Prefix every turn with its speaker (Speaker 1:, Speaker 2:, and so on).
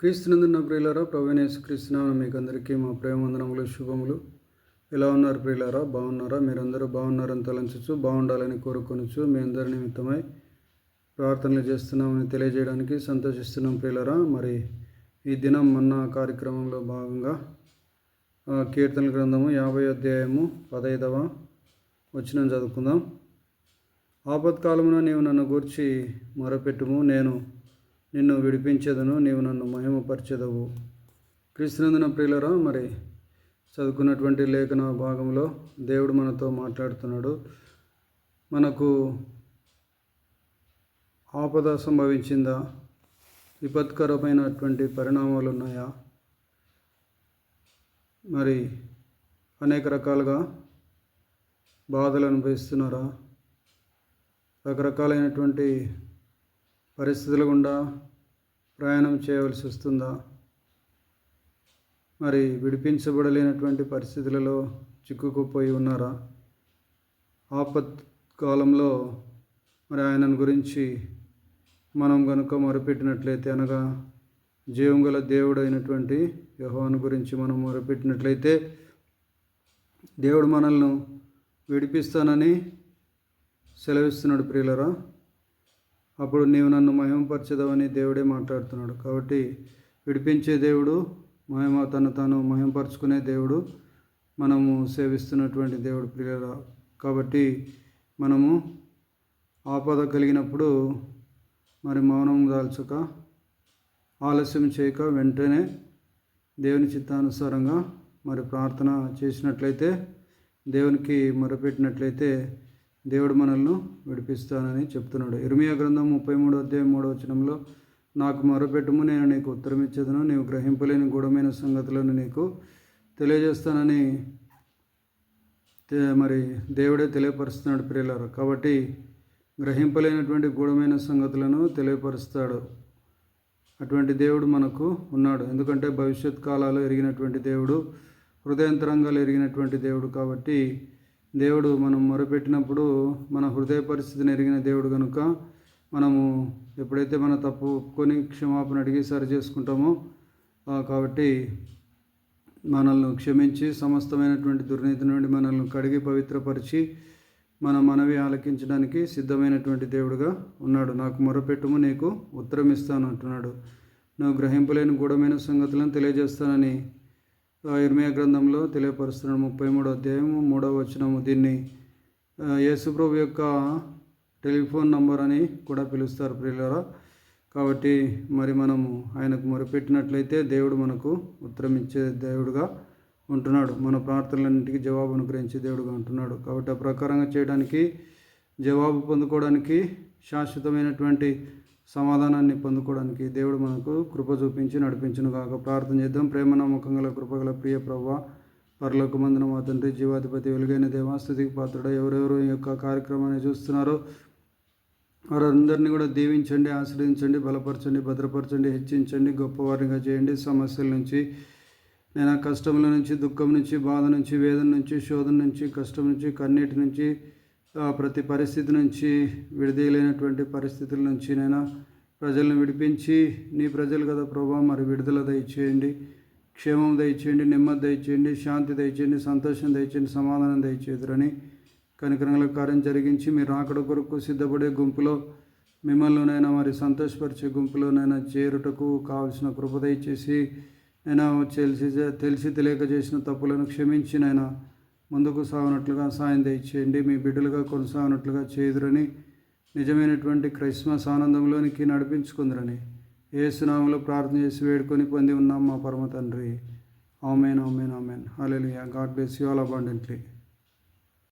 Speaker 1: క్రీస్తునందున్న ప్రియులారా ప్రవీణేశ్ క్రీస్తునామం మీకు అందరికీ మా ప్రేమవందనములు శుభములు. ఎలా ఉన్నారు ప్రియులారా? బాగున్నారా? మీరందరూ బాగున్నారని తలంచచ్చు బాగుండాలని కోరుకొనచ్చు మీ అందరి నిమిత్తమై ప్రార్థనలు చేస్తున్నామని తెలియజేయడానికి సంతోషిస్తున్నాం ప్రియులారా. మరి ఈ దినం మొన్న కార్యక్రమంలో భాగంగా కీర్తన గ్రంథము యాభై అధ్యాయము పదైదవ వచ్చిన చదువుకుందాం. ఆపత్కాలమున నీవు నన్ను గూర్చి మొరపెట్టుము నేను నిన్ను విడిపించేదను నీవు నన్ను మహిమపరచదవు. క్రీస్తునందున ప్రియులరా మరి చదువుకున్నటువంటి లేఖన భాగంలో దేవుడు మనతో మాట్లాడుతున్నాడు. మనకు ఆపద సంభవించిందా? విపత్కరమైనటువంటి పరిణామాలు ఉన్నాయా మరి అనేక రకాలుగా బాధలు అనుభవిస్తున్నారా? రకరకాలైనటువంటి పరిస్థితుల గుండా ప్రయాణం చేయవలసి వస్తుందా? మరి విడిపించబడలేనటువంటి పరిస్థితులలో చిక్కుకుపోయి ఉన్నారా? ఆపత్ కాలంలో మరి ఆయనను గురించి మనం కనుక మొరపెట్టినట్లయితే అనగా జీవం గల దేవుడు అయినటువంటి యహోవాను గురించి మనం మొరపెట్టినట్లయితే దేవుడు మనల్ని విడిపిస్తానని సెలవిస్తున్నాడు ప్రియులరా. అప్పుడు నీవు నన్ను మహిమపరచదవని దేవుడే మాట్లాడుతున్నాడు. కాబట్టి విడిపించే దేవుడు మహిమ తను తాను మహిమపరుచుకునే దేవుడు మనము సేవిస్తున్నటువంటి దేవుడు ప్రియుల. కాబట్టి మనము ఆపద కలిగినప్పుడు మరి మౌనం దాల్చక ఆలస్యం చేయక వెంటనే దేవుని చిత్తానుసారంగా మరి ప్రార్థన చేసినట్లయితే దేవునికి మొరపెట్టినట్లయితే దేవుడు మనల్ని విడిపిస్తానని చెప్తున్నాడు. ఇర్మియా గ్రంథం ముప్పై మూడు అధ్యాయం మూడో వచనంలో నాకు మొరపెట్టుము నేను నీకు ఉత్తరం ఇచ్చేదను నీవు గ్రహింపలేని గూఢమైన సంగతులను నీకు తెలియజేస్తానని మరి దేవుడే తెలియపరుస్తున్నాడు ప్రియులారు. కాబట్టి గ్రహింపలేనటువంటి గూఢమైన సంగతులను తెలియపరుస్తాడు. అటువంటి దేవుడు మనకు ఉన్నాడు. ఎందుకంటే భవిష్యత్ కాలాలు ఎరిగినటువంటి దేవుడు హృదయంతరంగాలు ఎరిగినటువంటి దేవుడు కాబట్టి దేవుడు మనం మొరపెట్టినప్పుడు మన హృదయ పరిస్థితిని ఎరిగిన దేవుడు కనుక మనము ఎప్పుడైతే మన తప్పు ఒప్పుకొని క్షమాపణ అడిగి సరి చేసుకుంటామో కాబట్టి మనల్ని క్షమించి సమస్తమైనటువంటి దుర్నీతి నుండి మనల్ని కడిగి పవిత్రపరిచి మన మనవి ఆలకించడానికి సిద్ధమైనటువంటి దేవుడుగా ఉన్నాడు. నాకు మొరపెట్టుము నీకు ఉత్తరం ఇస్తాను అంటున్నాడు. నువ్వు గ్రహింపలేని గూఢమైన సంగతులను తెలియజేస్తానని ఇర్మియా గ్రంథంలో తెలియపరుస్తున్నాడు ముప్పై మూడో అధ్యాయము మూడవ వచనము. దీన్ని యేసుప్రభు యొక్క టెలిఫోన్ నంబర్ అని కూడా పిలుస్తారు ప్రియులరా. కాబట్టి మరి మనము ఆయనకు మొరపెట్టినట్లయితే దేవుడు మనకు ఉత్తరం ఇచ్చే దేవుడుగా ఉంటున్నాడు. మన ప్రార్థనలన్నింటికి జవాబు అనుగ్రహించే దేవుడుగా ఉంటున్నాడు. కాబట్టి ఆ ప్రకారంగా చేయడానికి జవాబు పొందుకోవడానికి శాశ్వతమైనటువంటి సమాధానాన్ని పొందుకోవడానికి దేవుడు మనకు కృప చూపించి నడిపించును కాక ప్రార్థన చేద్దాం. ప్రేమ నమ్మకం గల కృపగల ప్రియ ప్రభా పరలోక మందున మా తండ్రి జీవాధిపతి వెలుగైన దేవాస్థుతికి పాత్రుడ ఎవరెవరు ఈ యొక్క కార్యక్రమాన్ని చూస్తున్నారో వారందరినీ కూడా దీవించండి ఆశ్రయించండి బలపరచండి భద్రపరచండి హెచ్చించండి గొప్పవారిగా చేయండి. సమస్యల నుంచి నేను కష్టముల నుంచి దుఃఖం నుంచి బాధ నుంచి వేదన నుంచి శోధన నుంచి కష్టం నుంచి కన్నీటి నుంచి ప్రతి పరిస్థితి నుంచి విడదీయలేనటువంటి పరిస్థితుల నుంచి నైనా ప్రజలను విడిపించి నీ ప్రజలు కదా ప్రభా మరి విడుదల దయచేయండి. క్షేమం దయచేయండి నెమ్మది దయచేయండి శాంతి దయచేయండి సంతోషం దయచేయండి సమాధానం దయచేదురని కనికరంగల కార్యం జరిగించి మీరు అక్కడ కొరకు సిద్ధపడే గుంపులో మిమ్మల్నినైనా మరి సంతోషపరిచే గుంపులోనైనా చేరుటకు కావలసిన కృప దయచేసి నైనా తెలిసి తెలిసి తెలియక చేసిన తప్పులను క్షమించి నైనా ముందుకు సాగునట్లుగా సాయం దయచేయండి. మీ బిడ్డలుగా కొనసాగునట్లుగా చేదురని నిజమైనటువంటి క్రైస్మస్ ఆనందంలోనికి నడిపించుకుందరని ఏసునామంలో ప్రార్థన చేసి వేడుకొని పొంది ఉన్నాం మా పరమ తండ్రి. Amen amen amen. Hallelujah God bless you all abundantly